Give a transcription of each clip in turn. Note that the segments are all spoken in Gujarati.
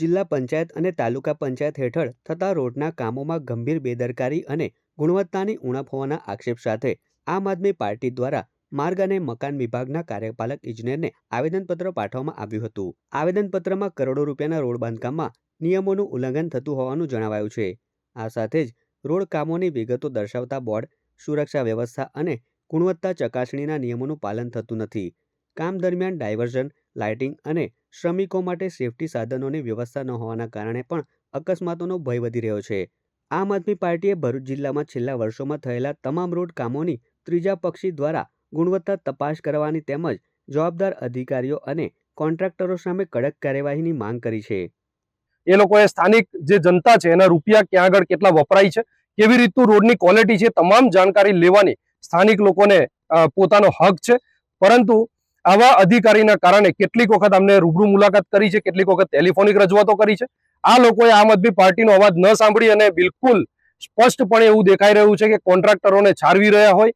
જિલ્લા પંચાયત અને તાલુકા પંચાયત હેઠળ થતા રોડના કામોમાં ગંભીર બેદરકારી અને ગુણવત્તાની ઉણપ હોવાના આક્ષેપ સાથે આમ આદમી પાર્ટી દ્વારા માર્ગ અને મકાન વિભાગના કાર્યપાલક ઇજનેરને આવેદનપત્ર પાઠવવામાં આવ્યું હતું. આવેદનપત્રમાં કરોડો રૂપિયાના રોડ બાંધકામમાં નિયમોનું ઉલ્લંઘન થતું હોવાનું જણાવાયું છે. આ સાથે જ રોડ કામોની વિગતો દર્શાવતા બોર્ડ, સુરક્ષા વ્યવસ્થા અને ગુણવત્તા ચકાસણીના નિયમોનું પાલન થતું નથી. કામ દરમિયાન ડાયવર્ઝન, લાઇટિંગ અને શ્રમિકો માટે સેફટી સાધનોની વ્યવસ્થા ન હોવાના કારણે પણ અકસ્માતોનો ભય વધી રહ્યો છે. આમ આદમી પાર્ટીએ ભરૂચ જિલ્લામાં છેલ્લા વર્ષોમાં થયેલા તમામ રોડ કામોની ત્રીજા પક્ષી દ્વારા ગુણવત્તા તપાસ કરવાની તેમજ જવાબદાર અધિકારીઓ અને કોન્ટ્રાક્ટરો સામે કડક કાર્યવાહીની માંગ કરી છે. એ લોકોએ સ્થાનિક જે જનતા છે, એના રૂપિયા ક્યાં આગળ કેટલા વપરાય છે, કેવી રીતનું રોડની ક્વોલિટી છે, તમામ જાણકારી લેવાની સ્થાનિક લોકોને પોતાનો હક છે. પરંતુ આવા અધિકારીના કારણે કેટલીક વખત અમને રૂબરૂ મુલાકાત કરી છે, કેટલીક વખત ટેલિફોનિક રજૂઆતો કરી છે. આ લોકોએ આમ આદમી પાર્ટીનો અવાજ ન સાંભળી અને બિલકુલ સ્પષ્ટપણે એવું દેખાઈ રહ્યું છે કે કોન્ટ્રાક્ટરોને છારવી રહ્યા હોય.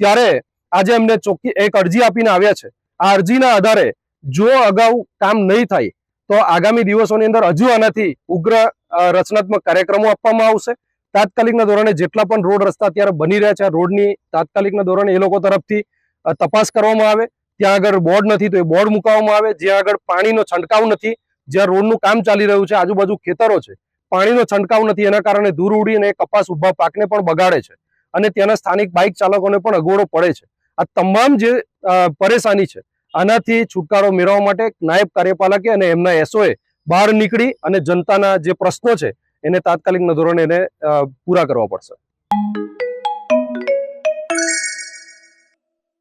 ત્યારે આજે અમને ચોખ્ખી એક અરજી આપીને આવ્યા છે. આ અરજીના આધારે જો અગાઉ કામ નહીં થાય, તો આગામી દિવસોની અંદર હજુ આનાથી ઉગ્ર રચનાત્મક કાર્યક્રમો આપવામાં આવશે. તાત્કાલિકના ધોરણે જેટલા પણ રોડ રસ્તા અત્યારે બની રહ્યા છે, આ રોડની તાત્કાલિકના ધોરણે એ લોકો તરફથી તપાસ કરવામાં આવે. ત્યાં આગળ બોર્ડ નથી, તો એ બોર્ડ મુકાવવામાં આવે. જ્યાં આગળ પાણીનો છંટકાવ નથી, જ્યાં રોડનું કામ ચાલી રહ્યું છે, આજુબાજુ ખેતરો છે, પાણીનો છંટકાવ નથી, એના કારણે ધૂર ઉડી અને કપાસ ઊભા પાકને પણ બગાડે છે અને ત્યાંના સ્થાનિક બાઇક ચાલકોને પણ અગવડો પડે છે. આ તમામ જે પરેશાની છે, આનાથી છુટકારો મેળવવા માટે નાયબ કાર્યપાલકે અને એમના એસઓએ બહાર નીકળી અને જનતાના જે પ્રશ્નો છે, એને તાત્કાલિકના ધોરણે એને પૂરા કરવા પડશે.